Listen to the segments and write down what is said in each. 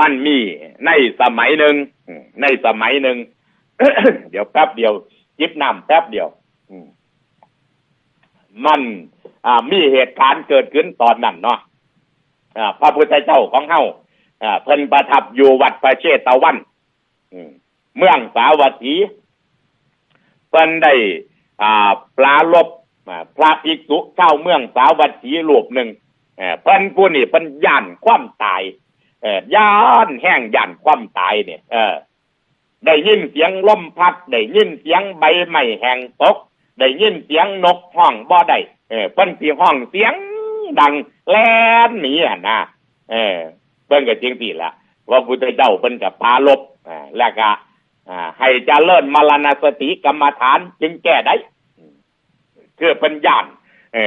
มันมีในสมัยหนึ่งในสมัยหนึ่งเดี๋ยวแป๊บเดียวจิบน้ำแป๊บเดียวมันมีเหตุการณ์เกิดขึ้นตอนนั้นเนาะพระพุทธเจ้าของเฮาเพิ่นประทับอยู่วัดประเชตะวันเมืองสาวัตถีเพิ่นได้ปลาลบอ่าพระภิกษุเจ้าเมืองสาวัตถีรูปหนึ่งเอ่อเพิ่นผู้นี่เพิ่นย่านความตาย เอ่อย่านแห้งย่านความตายเนี่ยเออ ได้ยินเสียงลมพัดได้ยินเสียงใบไม้แห้งตกได้ยินเสียงนกห้องบ่ได้เออเพิ่นสิห้องเสียงดังแล่นหนีอะนะเออเพิ่นก็จริงสิละว่าพุทธเจ้าเพิ่นกับพาลบอ่าแล้วก็อ่าให้เจริญมรณสติกรรมฐานจึงแก้ได้คือเป็นย่านเอ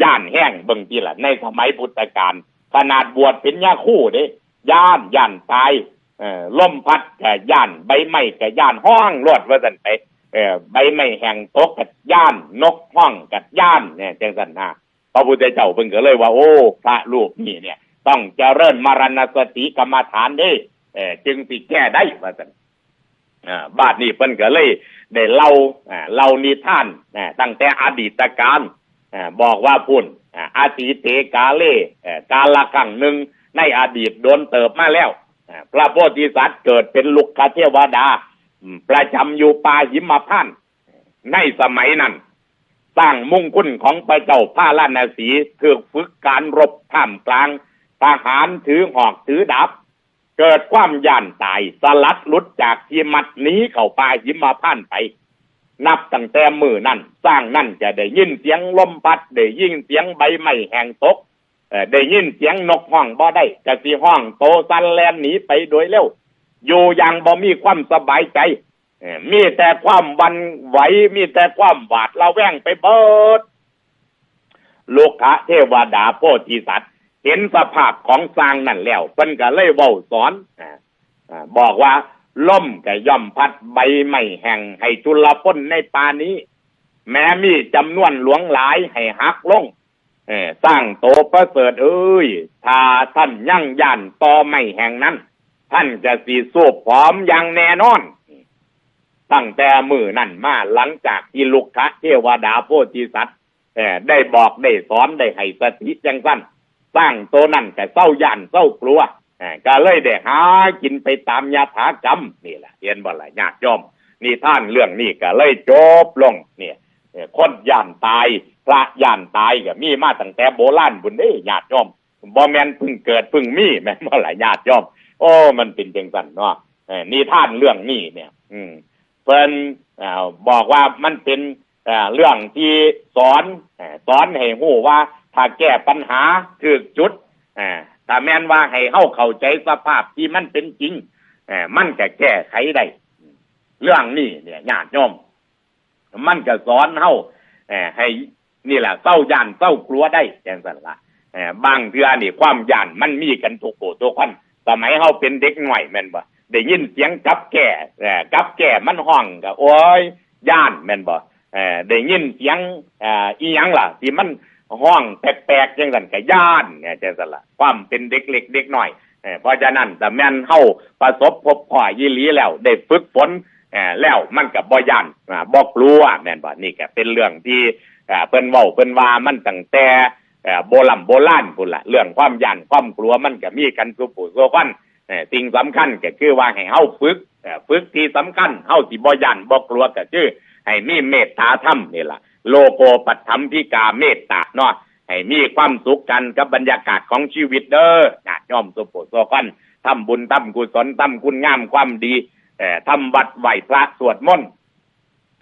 อย่านแห้งเบิ่งทีละในสมัยพุทธกาลขนาดบวชเป็นยาคู่เด้ ย่านย่านตายเออลมพัดกับย่าน ใบไม้กับย่านห้องรวดว่าสันไปเออใบไม้แห้งตกกับย่าน นกห้องกับย่านเนี่ยจังสันนาพระพุทธเจ้าเพิ่งก็เลยว่า โอ้พระรูปนี่เนี่ย ต้องเจริญมรณสติกรรมฐานด้เออจึงสิแก้ได้ว่าสันอ่าบาทนี้เพิ่นก็เลยได้เล่าอ่าเล่านิทานตั้งแต่อดีตการบอกว่าพุ่นอาติเตกาเล่กาละครั้งหนึ่ง ในอดีตโดนเติบมาแล้ว พระโพธิสัตว์เกิดเป็นลุกคเทวดา ประจำอยู่ป่าหิมพานต์ในสมัยนั้นสร้างมุ่งคุณของพระเจ้าพาลานาสีถือฝึกการรบท่ามกลางทหารถือหอกถือดาบเกิดความย่านตายสลัดลุดจากที่มัดหนี้เข้าป่าหิมพานต์ไป นับตั้งแต่มือนั่นสร้างนั่นจะได้ยินเสียงลมพัดได้ยินเสียงใบไม้แห้งตก ได้ยินเสียงนกห้องบ่ได้กะสิห้องโตสันแลนหนีไปโดยเร็ว อยู่อย่างบ่มีความสบายใจมีแต่ความวันไหว มีแต่ความหวาดระแวงไปเบิดโลกะเทวดาโพธิสัตว์ เห็นสภาพของสร้างนั่นแล้วเพิ่นก็เลยเว้าสอนบอกว่าล่มก็ย่อมพัดใบไม้แห่งให้จุลพ้นในป่านี้ แม้มีจำนวนหลวงหลายให้หักลง เออสร้างโตประเสริฐเอ้ย ถ้าท่านยั่งยันต่อไม้แห่งนั้น ท่านจะสีสูบพร้อมอย่างแน่นอน ตั้งแต่มือนั่นมาหลังจากที่ลุกคะเทวดาโพธิสัตว์ได้บอกได้สอนได้ให้สติจังสั้นสร้างโตนั่นก็เศร้าย่านเศร้ากลัวก็เลยได้หากินไปตามยาถากรรมนี่แหละเห็นบ่ล่ะญาติโยมนี่ท่านเรื่องนี้ก็เลยจบลงเนี่ยคนย่านตาย ระย่านตายก็มีมาตั้งแต่โบราณบุญเด้ญาติโยมบ่แม่นพิ่งเกิดพิ่งมีแม่นบ่ล่ะญาติโยมโอ้มันเป็นจังซั่นเนาะเอ่อนี่ท่านเรื่องนี้เนี่ย อืมเพิ่นบอกว่ามันเป็นเรื่องที่สอนสอนให้ฮู้ว่า ถ้าแก้ปัญหาถูกจุดอ่าถ้าแม่นว่าให้เฮาเข้าใจสภาพที่มันเป็นจริงอมันก็แก้ไขได้เรื่องนี้เนี่ยญาติโยมมันก็สอนเฮาให้ นี่แหละเศร้าย่านเศร้ากลัวได้จังซั่นละบางเทื่อนี่ความย่านมันมีกันทุกโขทุกคนสมัยเฮาเป็นเด็กหน่อยแม่นบ่ได้ยินเสียงกับแก่กับแก่มันห้องก็โอ้ยย่านแม่นบ่ได้ยินเสียงอีหยังล่ะที่มันห้องแปลกๆจังสันกะย่านเนี่ยจังสันละความเป็นเด็กเล็กเด็กหน้อยเพราะฉะนั้นแต่แม่นเฮาประสบพบพ่อยีหลีแล้ว ได้ฝึกฝนแล้วมันกับบ่ยานบ่กลัวแม่นบ่นี่ก็เป็นเรื่องที่ อ่าเพิ่นเว้าเพิ่นว่ามันตั้งแต่อ่อโบราณโบราณพุ่นละเรื่องความย่านความกลัวมันก็มีกันสุผู้สุคนเอ่อสิ่งสำคัญก็คือว่าให้เฮาฝึกเอ่อฝึกที่สำคัญเฮาสิบ่ย่านบ่กลัวก็คือให้มีเมตตาธรรมนี่ล่ะโลโกปัตถมพิกาเมตตาเนาะ ให้มีความสุขกันกับบรรยากาศของชีวิตเด้อญาติโยมสุโปโซกันทำบุญทำกุศลทำคุณงามความดีเอ่อทำวัดไหวพระสวดมนต์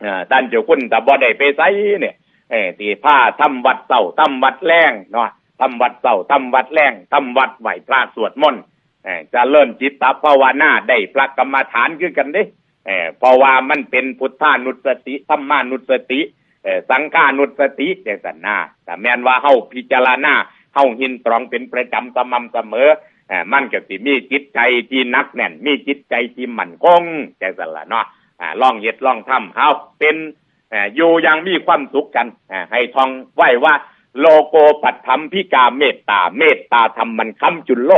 เอ่อท่านเจ้าคุณแต่บ่ได้ไปไสเนี่ย เออที่ผ้าทำวัดเสาทำวัดแรงเนาะทำวัดเสาทำวัดแรงทำวัดไหวพระสวดมนต์เออจะเลิ่นจิตตภาวนาได้พระกรรมฐานขึ้นกันเด้เออเพราะว่ามันเป็นพุทธานุสติธรรมานุสติเออสังฆานุสติเจตนาแต่แม้นว่าเฮาพิจารณาเฮาหินตรองเป็นประจำสม่ำเสมอเออมันก็สิมีจิตใจที่นักแน่น มีจิตใจที่มั่นคงใจสนละเนาะอ่าลองเฮ็ดลองทำเฮาเป็น อยู่ยังมีความสุขกันให้ท่องไหว้ว่า โลโกปัตถมพิกาเมตตา เมตตาธรรมมันค้ำจุนโลก